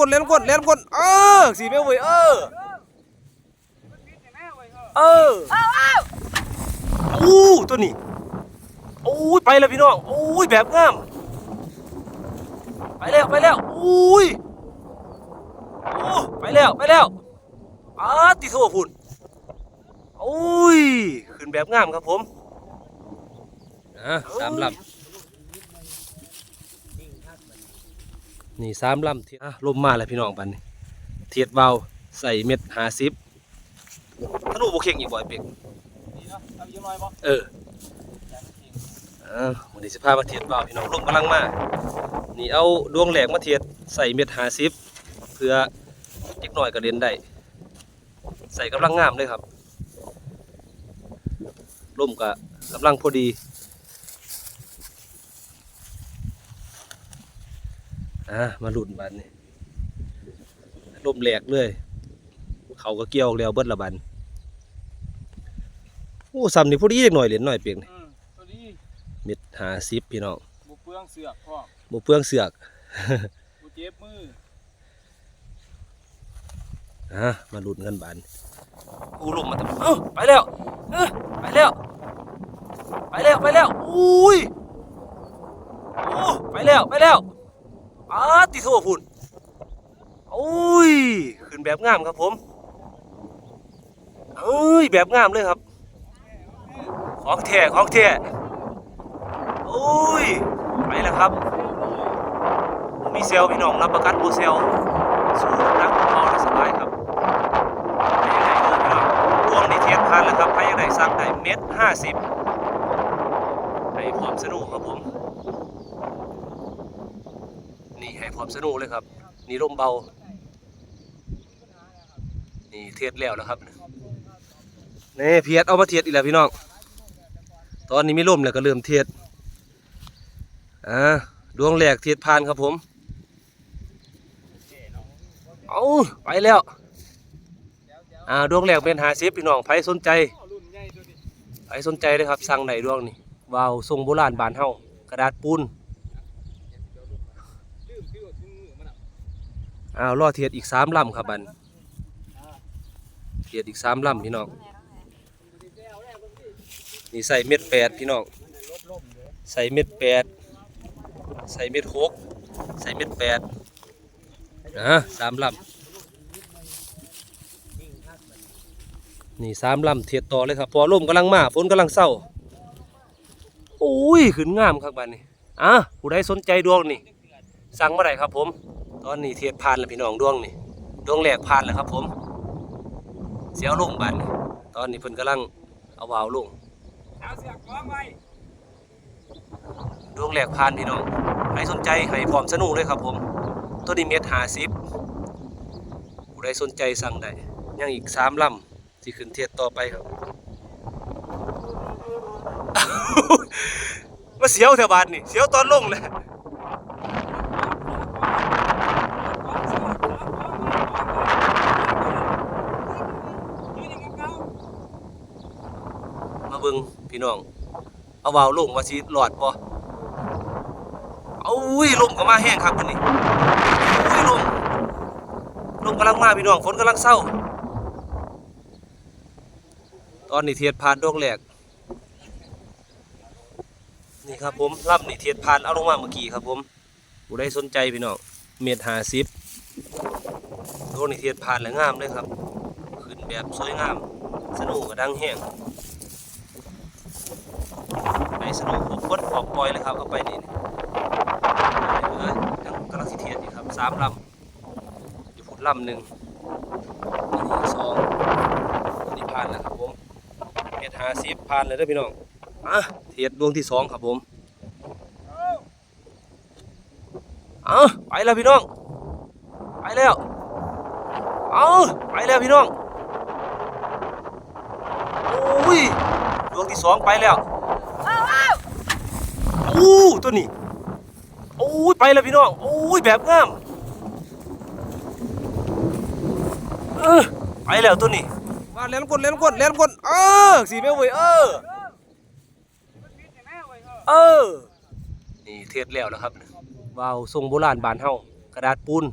กดเล่นกดเล่นกดเออสีแม่เว้ยเออเอออู้ตัวนี้โอ้ยไปแล้วพี่น้องโอ้ยแบบงามไปแล้วไปแล้วอุ้ยโอ้ไปแล้วไปแล้วอาติโซ่พุ่นโอ้ยขึ้นแบบงามครับผมอะสามลำ นี่สามลำเทียอะลมมาแล้วพี่น้องปันนี่เทียดเบาใส่เม็ดหาซิบธนูบุเข่งอีกบ่อยเปีกเออเอ่าวันนี้สิพามาเทียดเบาพี่น้องลมกำลังมานี่เอาดวงแหลกมาเทียดใส่เม็ดหาซิบเพื่อเล็กน้อยก็เล่นได้ใส่กำลังงามเลยครับลมกับกำลังพอดี อะมาหลุดบันนี่ลมแหลกเลย เขาก็เกี่ยวแล้วเบิดละบันโอ้ซ้ำนี่พอดีเล็กหน่อยเหรียญหน่อยเปียงนี่อืมตัวนี้เม็ดหาซิบพี่น้องบุเปลืองเสือกพ่อบ่เปลืองเสือก บุเจ็บมืออะมาหลุดกันบันอู้ลมมาแต่เอ้าไปแล้วเอ้อไปแล้ว ไปแล้ว ไปแล้ว อุ้ยโอ้ไปแล้ว ไปแล้ว อาติโซพุ่นโอ้ย ขึ้นแบบงามครับผมเอ้ย แบบงามเลยครับ ของแท้ของแท้โอ้ย ไปแล้วครับ มีเซลพี่น้องรับประกันโบเซลสู้นักเบาและสบายครับไปยังไงเด้อพี่น้องดวงนี่เทียบพันแล้วครับไปยังไงสร้างได้เม็ดห้าสิบให้พร้อมสนุกครับผม นี่ให้พร้อมสนุกเลยครับ นี่ลมเบา นี่เทียดแล้วแล้วครับนี่เพียดเอามาเทียดอีกแล้วพี่น้อง ตอนนี้ไมีลมแล้วก็เริ่มเทียดอ่าดวงแหลกเทียดพานครับผม เอาไปแล้วอ่าดวงแหลกเป็นหาซิบพี่น้องไผสนใจพ่อรุ่นใหญ่ตัวนี้ไผสนใจเลยครับสั่งไหนดวงนี่วาวทรงโบราณบานเฮากระดาษปูน ลืมพี่ว่าทุ่งมือมันอะ อ้าวรอเทียดอีกสามลำครับบันเทียดอีกสามลำพี่น้องนี่ใส่เม็ดแปดพี่น้องใส่เม็ดแปดใส่เม็ดหกใส่เม็ดแปดอะสามลำนี่สามลำเทียดต่อเลยครับพอลมกำลังมาฝนกำลังเศร้าโอ้ยขึ้นงามครับบันนี้อะผู้ใดสนใจดวงนี่สั่งเมาได้ครับผม ตอนนี้เทียดผ่านแล้วพี่น้องดวงนี่ดวงแรกผ่านแล้วครับ ผม เสียวลงบันตอนนี้เพิ่นกำลังเอาวาวลงเอาเสือกล้องไว้ดวงแรกผ่านพี่น้องใครสนใจให้พร้อมสนุกเลยครับ ผม ตัวนี้เม็ดหาสิบผู้ใดสนใจสั่งได้ยังอีกสามลำที่ขึ้นเทียดต่อไปครับมาเสียวแถวบ้านนี่เสียวตอนลงเลย ยืนอย่างเก่า มา เบิ่งพี่น้อง เอาวาวลงว่าสิหลอดบ่เอาอุ้ยลมก็มาแห้งครับคนนี้อุ้ยลมลมกำลังมาพี่น้องฝนกำลังเศร้า ตอนนี้เทียดผ่านดวงแรกนี่ครับผมลำนี่เทียดผ่านเอาลงมาเมื่อกี้ครับผมผู้ใดสนใจพี่น้องเมตรห้าสิบดวงนี่เทียดผ่านแล้วงามเลยครับ ขึ้นแบบสวยงาม สนุกกระดังแห้ง สนุกผมกดออกปล่อยเลยครับเอาไปนี่นเหลือยังกำลังสิเทียนอยู่ครับสามลำอยู่พุดลำหนึ่งอันนี้สองอันนี้ผ่านแล้วครับผมเมตรห้าสิบผ่านเลยเด้อพี่น้องอะเทียดดวงที่สองครับผมเอาไปแล้วพี่น้อง ไปแล้วเอาไปแล้วพี่น้องโอ้ยดวงที่สองไปแล้ว อ้ตัวนี้โอ้ยไปแล้วพี่น้องโอ้ยแบบงามเออไปแล้วตัวนี้มาเล่นกดเล่นกดเล่นกดเออสีแม่เว้ยเออปิดอย่างแน่ไวเอะเออนี่เทศแล้วนะครับวาวทรงโบราณบานเฮากระดาษปูน